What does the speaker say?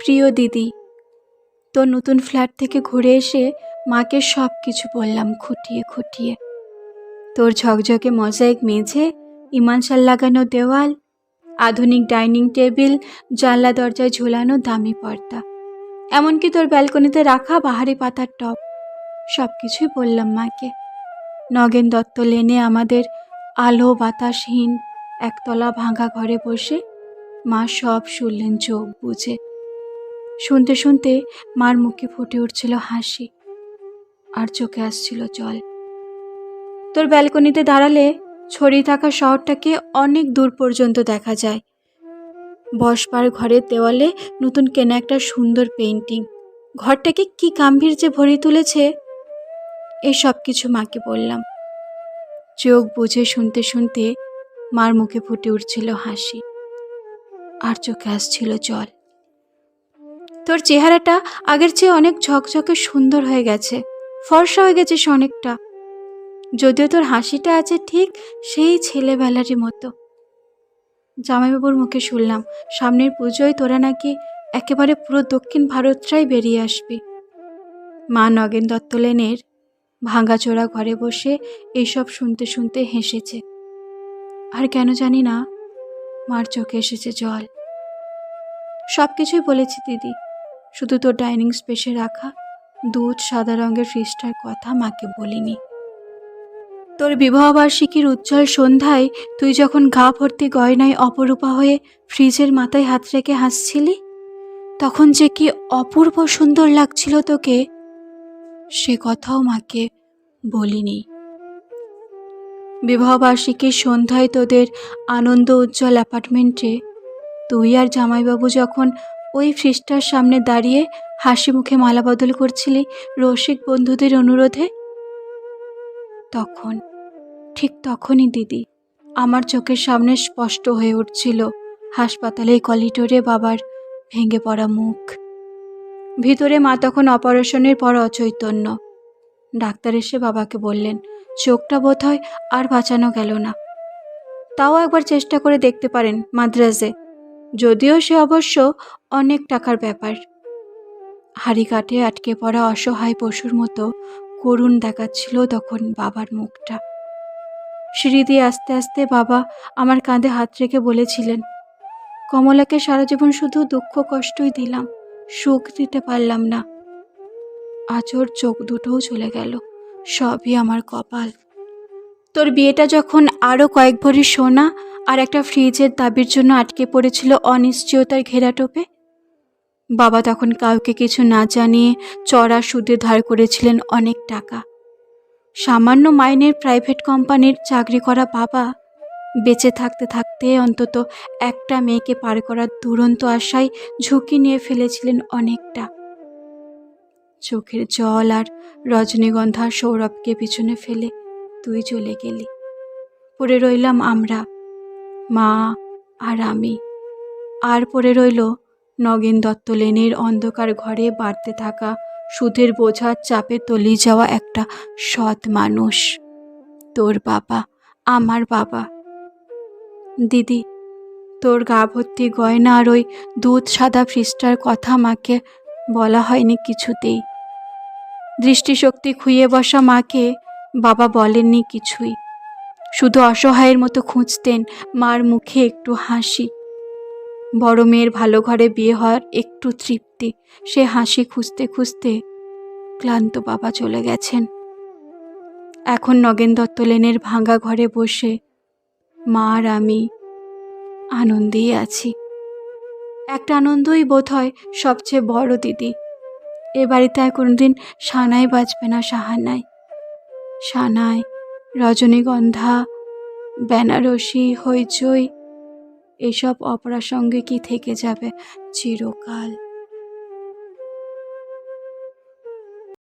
প্রিয় দিদি, তোর নতুন ফ্ল্যাট থেকে ঘুরে এসে মাকে সব কিছু বললাম খুঁটিয়ে খুঁটিয়ে। তোর ঝকঝকে মজাইক মেঝে ইমানশাল লাগানো দেওয়াল, আধুনিক ডাইনিং টেবিল, জানলা দরজায় ঝোলানো দামি পর্দা, এমনকি তোর ব্যালকনিতে রাখা বাহারি পাতার টব সব কিছুই বললাম মাকে। নগেন দত্ত লেনে আমাদের আলো বাতাসহীন একতলা ভাঙা ঘরে বসে মা সব শুনলেন চোখ বুঝে শুনতে শুনতে মার মুখে ফুটে উঠছিল হাসি আর চোখে আসছিল জল। তোর ব্যালকনিতে দাঁড়ালে ছড়িয়ে থাকা শহরটাকে অনেক দূর পর্যন্ত দেখা যায়। বসবার ঘরের দেওয়ালে নতুন কেনা একটা সুন্দর পেন্টিং ঘরটাকে কি গাম্ভীর্যে ভরে তুলেছে? এই সব কিছু মাকে বললাম। চোখ বুঝে শুনতে শুনতে মার মুখে ফুটে উঠছিল হাসি আর চোখে আসছিল জল। তোর চেহারাটা আগের চেয়ে অনেক ঝকঝকে সুন্দর হয়ে গেছে। ফর্সা হয়ে গেছিস অনেকটা। যদিও তোর হাসিটা আছে ঠিক সেই ছেলেবেলারই মতো। জামাইবাবুর মুখে শুনলাম, সামনের পুজোয় তোরা নাকি একেবারে পুরো দক্ষিণ ভারতটাই বেরিয়ে আসবি। মা নগেন দত্ত লেনের ভাঙাচোরা ঘরে বসে এইসব শুনতে শুনতে হেসেছে। আর কেন জানি না, মার চোখে এসেছে জল। সব কিছুই বলেছি দিদি। শুধু তোর ডাইনিং স্পেসে রাখা, দুধ, সাদা রঙের ফ্রিজটার কথা মাকে বলিনি। তোর বিবাহবার্ষিকীর উজ্জ্বল সন্ধ্যায় তুই যখন ঘা ভর্তি গয়নায় অপরূপা হয়ে ফ্রিজের মাথায় হাত রেখে হাসছিলি? তখন যে কি অপূর্ব সুন্দর লাগছিল তোকে, সে কথাও মাকে বলিনি। বিবাহবার্ষিকীর সন্ধ্যায় তোদের আনন্দ উজ্জ্বল অ্যাপার্টমেন্টে, তুই আর জামাইবাবু যখন ওই ফ্রিজটার সামনে দাঁড়িয়ে হাসি মুখে মালা বদল করছিলি রসিক বন্ধুদের অনুরোধে? তখন, ঠিক তখনই দিদি আমার চোখের সামনে স্পষ্ট হয়ে উঠছিল হাসপাতালে কলিডোরে বাবার ভেঙে পড়া মুখ। ভিতরে মা তখন অপারেশনের পর অচৈতন্য। ডাক্তার এসে বাবাকে বললেন, চোখটা বোধ হয় আর বাঁচানো গেল না। তাও একবার চেষ্টা করে দেখতে পারেন মাদ্রাজে। যদিও সে অবশ্য অনেক টাকার ব্যাপার। হাড়ি কাঠে আটকে পড়া অসহায় পশুর মতো করুণ দেখাচ্ছিল তখন বাবার মুখটা। সিঁড়ি দিয়ে আস্তে আস্তে বাবা আমার কাঁধে হাত রেখে বলেছিলেন, কমলাকে সারা জীবন শুধু দুঃখ কষ্টই দিলাম, সুখ দিতে পারলাম না। আজ ওর চোখ দুটোও চলে গেল, সবই আমার কপাল। তোর বিয়েটা যখন আরও কয়েক ভরি সোনা আর একটা ফ্রিজের দাবির জন্য আটকে পড়েছিল অনিশ্চয়তার ঘেরাটোপে বাবা তখন কাউকে কিছু না জানিয়ে চড়া সুদে ধার করেছিলেন অনেক টাকা। সামান্য মাইনের প্রাইভেট কোম্পানির চাকরি করা বাবা বেঁচে থাকতে থাকতে অন্তত একটা মেয়েকে পার করার দুরন্ত আশায় ঝুঁকি নিয়ে ফেলেছিলেন অনেকটা। চোখের জল আর রজনীগন্ধা সৌরভকে পিছনে ফেলে তুই চলে গেলি। পড়ে রইলাম আমরা, মা আর আমি। আর পড়ে রইল নগেন দত্ত লেনের অন্ধকার ঘরে বাড়তে থাকা সুদের বোঝার চাপে তলিয়ে যাওয়া একটা সৎ মানুষ। তোর বাবা, আমার বাবা। দিদি, তোর গা ভর্তি গয়না আর ওই দুধ সাদা ফ্রিজটার কথা মাকে বলা হয়নি কিছুতেই। দৃষ্টিশক্তি খুইয়ে বসা মাকে বাবা বলেননি কিছুই। শুধু অসহায়ের মতো খুঁজতেন মার মুখে একটু হাসি। বড় মেয়ের ভালো ঘরে বিয়ে হওয়ার একটু তৃপ্তি। সে হাসি খুঁজতে খুঁজতে ক্লান্ত বাবা চলে গেছেন। এখন নগেন দত্ত লেনের ভাঙা ঘরে বসে মা আর আমি আনন্দেই আছি। একটা আনন্দই বোধ হয় সবচেয়ে বড় দিদি। এ বাড়িতে আর কোনোদিন সানাই বাজবে না সাহানাই। সানাই, রজনীগন্ধা, বেনারসি, হইচই এসব অপরাসঙ্গে কি থেকে যাবে? চিরকাল